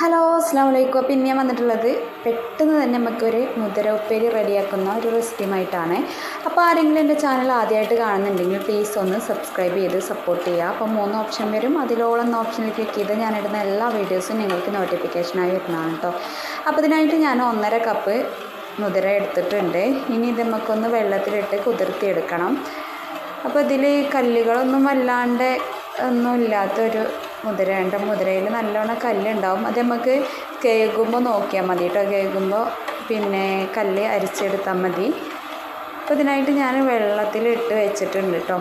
Hello അസ്സാം വലൈക്കും അപ്പോൾ ഇന്ന് ഞാൻ വന്നിട്ടുള്ളത് പെട്ടെന്ന് തന്നെ നമുക്കൊരു മുതിര ഉപ്പേരി റെഡിയാക്കുന്ന ഒരു റെസിപ്പിയുമായിട്ടാണ്. അപ്പോൾ ആരെങ്കിലും എന്റെ ചാനൽ ആദ്യമായിട്ട് കാണുന്നുണ്ടെങ്കിൽ പ്ലീസ് ഒന്ന് സബ്സ്ക്രൈബ് ചെയ്ത് സപ്പോർട്ട് ചെയ്യുക. അപ്പോൾ മൂന്ന് ഓപ്ഷൻ വരും. അതിലോളം ഓപ്ഷനിൽ ക്ലിക്ക് ചെയ്ത് ഇടുന്ന എല്ലാ വീഡിയോസും നിങ്ങൾക്ക് നോട്ടിഫിക്കേഷനായി വരുന്നതാണ് കേട്ടോ അപ്പോൾ ഇതിനായിട്ട് ഞാൻ ഒന്നര കപ്പ് മുതിര എടുത്തിട്ടുണ്ട്. ഇനി ഇത് നമുക്കൊന്ന് വെള്ളത്തിലിട്ട് കുതിർത്തിയെടുക്കണം. അപ്പോൾ ഇതിൽ കല്ലുകളൊന്നും വല്ലാണ്ട് ഒന്നും ഇല്ലാത്തൊരു മുതിരയുണ്ട് മുതിരയിൽ നല്ലോണം കല്ലുണ്ടാവും. അത് നമുക്ക് കേൾക്കുമ്പോൾ നോക്കിയാൽ മതി കേട്ടോ കേൾക്കുമ്പോൾ പിന്നെ കല്ല് അരിച്ചെടുത്താൽ മതി. അപ്പോൾ ഇതിനായിട്ട് ഞാൻ വെള്ളത്തിൽ ഇട്ട് വെച്ചിട്ടുണ്ട് കേട്ടോ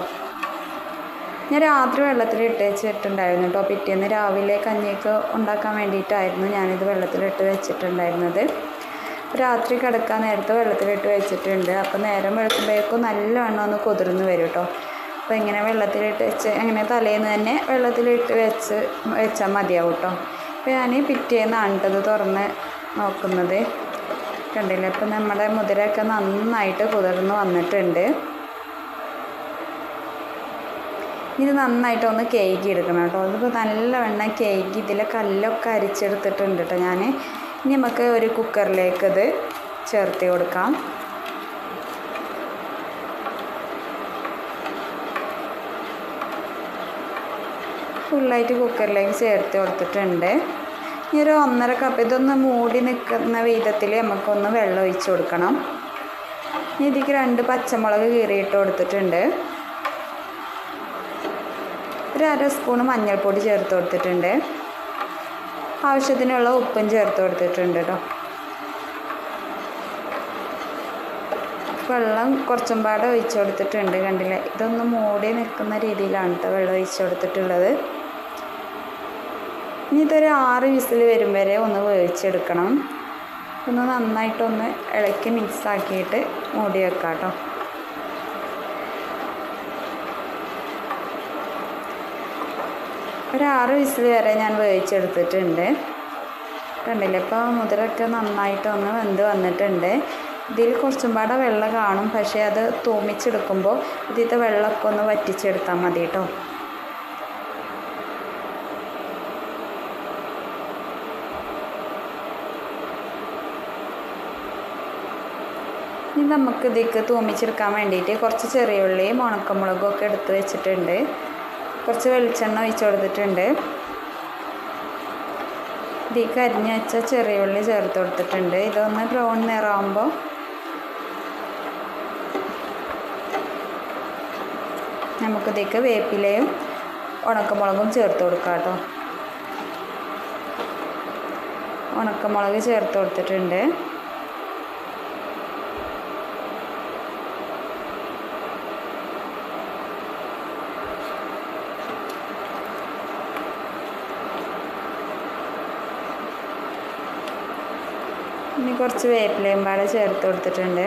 ഞാൻ രാത്രി വെള്ളത്തിൽ ഇട്ട് വെച്ചിട്ടുണ്ടായിരുന്നു കേട്ടോ പിറ്റേന്ന് രാവിലെ കഞ്ഞിയൊക്കെ ഉണ്ടാക്കാൻ വേണ്ടിയിട്ടായിരുന്നു ഞാനിത് വെള്ളത്തിലിട്ട് വെച്ചിട്ടുണ്ടായിരുന്നത്. രാത്രി കിടക്കാൻ നേരത്തെ വെള്ളത്തിലിട്ട് വെച്ചിട്ടുണ്ട്. അപ്പോൾ നേരം വെളുക്കുമ്പോഴേക്കും നല്ലവണ്ണം ഒന്ന് കുതിർന്ന് വരും കേട്ടോ അപ്പോൾ ഇങ്ങനെ വെള്ളത്തിലിട്ട് വെച്ച് അങ്ങനെ തലേന്ന് തന്നെ വെള്ളത്തിലിട്ട് വെച്ച് വെച്ചാൽ മതിയാവും കേട്ടോ അപ്പോൾ ഞാൻ പിറ്റേന്ന് കേട്ടത് തുറന്ന് നോക്കുന്നത് കണ്ടില്ലേ? അപ്പോൾ നമ്മുടെ മുതിരയൊക്കെ നന്നായിട്ട് കുതിർന്ന് വന്നിട്ടുണ്ട്. ഇത് നന്നായിട്ട് ഒന്ന് കേക്ക് എടുക്കണം കേട്ടോ അതിപ്പോൾ നല്ലവണ്ണം കേക്ക് ഇതിലെ കല്ലൊക്കെ അരിച്ചെടുത്തിട്ടുണ്ട് കേട്ടോ ഞാൻ ഇനി നമുക്ക് ഒരു കുക്കറിലേക്ക് ഇത് ചേർത്ത് കൊടുക്കാം. ഫുള്ളായിട്ട് കുക്കറിലേക്ക് ചേർത്ത് കൊടുത്തിട്ടുണ്ട്. ഇനി ഒരു ഒന്നര കപ്പ് ഇതൊന്ന് മൂടി നിൽക്കുന്ന വിധത്തിൽ നമുക്കൊന്ന് വെള്ളം ഒഴിച്ച് കൊടുക്കണം. ഇനി ഇതിക്ക് രണ്ട് പച്ചമുളക് കീറിയിട്ട് കൊടുത്തിട്ടുണ്ട്. ഒരു അര സ്പൂൺ മഞ്ഞൾപ്പൊടി ചേർത്ത് കൊടുത്തിട്ടുണ്ട്. ആവശ്യത്തിനുള്ള ഉപ്പും ചേർത്ത് കൊടുത്തിട്ടുണ്ട് കേട്ടോ വെള്ളം കുറച്ചും പാടെ ഒഴിച്ചു കൊടുത്തിട്ടുണ്ട് കണ്ടില്ലേ? ഇതൊന്ന് മൂടി നിൽക്കുന്ന രീതിയിലാണ് കേട്ടോ വെള്ളം ഒഴിച്ചു കൊടുത്തിട്ടുള്ളത്. ഇനി ഇതൊരു ആറ് വിസിൽ വരും വരെ ഒന്ന് വേവിച്ചെടുക്കണം. ഒന്ന് നന്നായിട്ടൊന്ന് ഇളക്കി മിക്സ് ആക്കിയിട്ട് മൂടി വെക്കാം കേട്ടോ ഒരു ആറ് വിസിൽ വരെ ഞാൻ വേവിച്ചെടുത്തിട്ടുണ്ട്. കണ്ടില്ലേ? ഇപ്പോൾ മുതിരൊക്കെ നന്നായിട്ടൊന്ന് വെന്ത് വന്നിട്ടുണ്ട്. ഇതിൽ കുറച്ചും പാടെ വെള്ളം കാണും. പക്ഷേ അത് തൂമിച്ചെടുക്കുമ്പോൾ ഇതിലത്തെ വെള്ളമൊക്കെ ഒന്ന് വറ്റിച്ചെടുത്താൽ മതി കേട്ടോ ഇനി നമുക്ക് ഇതിലേക്ക് തൂമിച്ചെടുക്കാൻ വേണ്ടിയിട്ട് കുറച്ച് ചെറിയ ഉള്ളിയും ഉണക്കമുളകും ഒക്കെ എടുത്ത് വെച്ചിട്ടുണ്ട്. കുറച്ച് വെളിച്ചെണ്ണ ഒഴിച്ച് കൊടുത്തിട്ടുണ്ട്. ഇതിലേക്ക് അരിഞ്ഞ് വെച്ച ചെറിയ ഉള്ളി ചേർത്ത് കൊടുത്തിട്ടുണ്ട്. ഇതൊന്ന് ബ്രൗൺ നിറമാകുമ്പോൾ നമുക്കിതേക്ക് വേപ്പിലയും ഉണക്കമുളകും ചേർത്ത് കൊടുക്കാം കേട്ടോ. ഉണക്കമുളക് ചേർത്ത് കൊടുത്തിട്ടുണ്ട്. ഇനി കുറച്ച് വേപ്പിലയും പാടെ ചേർത്ത് കൊടുത്തിട്ടുണ്ട്.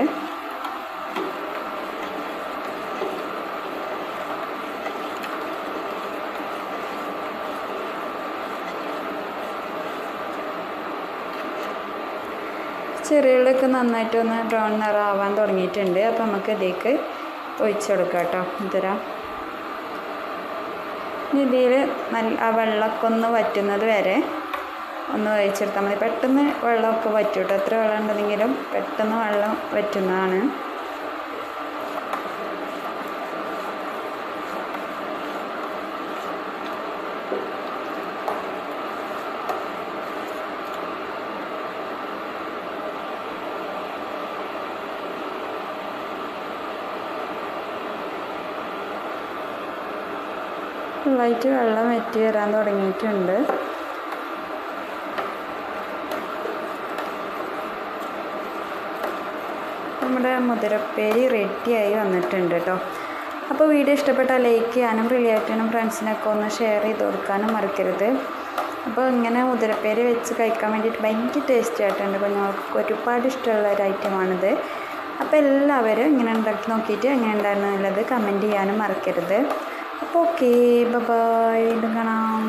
ചെറിയുള്ളിയൊക്കെ നന്നായിട്ടൊന്ന് ബ്രൗൺ നിറാവാൻ തുടങ്ങിയിട്ടുണ്ട്. അപ്പോൾ നമുക്ക് ഇതിലേക്ക് ഒഴിച്ചു കൊടുക്കാം കേട്ടോ ഇതരാ ഇതിൽ നല്ല ആ വെള്ളമൊക്കെ ഒന്ന് വറ്റുന്നത് വരെ ഒന്ന് ഒഴിച്ചെടുത്താൽ മതി. പെട്ടെന്ന് വെള്ളമൊക്കെ വറ്റും കേട്ടോ എത്ര വെള്ളം ഉണ്ടെന്നെങ്കിലും പെട്ടെന്ന് വെള്ളം വറ്റുന്നതാണ്. ഫുള്ളായിട്ട് വെള്ളം വറ്റി വരാൻ തുടങ്ങിയിട്ടുണ്ട്. നമ്മുടെ മുതിരപ്പേരി റെഡിയായി വന്നിട്ടുണ്ട് കേട്ടോ. അപ്പോൾ വീഡിയോ ഇഷ്ടപ്പെട്ടാൽ ലൈക്ക് ചെയ്യാനും റിലേറ്റീവിനും ഫ്രണ്ട്സിനൊക്കെ ഒന്ന് ഷെയർ ചെയ്ത് കൊടുക്കാനും മറക്കരുത്. അപ്പോൾ ഇങ്ങനെ മുതിരപ്പേരി വെച്ച് കഴിക്കാൻ വേണ്ടിയിട്ട് ഭയങ്കര ടേസ്റ്റി ആയിട്ടുണ്ട് കുഞ്ഞുങ്ങൾക്ക് ഒരുപാട് ഇഷ്ടമുള്ള ഒരു ഐറ്റമാണിത്. അപ്പോൾ എല്ലാവരും ഇങ്ങനെ ഉണ്ടാക്കി നോക്കിയിട്ട് എങ്ങനെ ഉണ്ടായിരുന്നു എന്നുള്ളത് കമന്റ് ചെയ്യാനും മറക്കരുത്. അപ്പോൾ ഓക്കെ ബൈ വീണ്ടും കാണാം.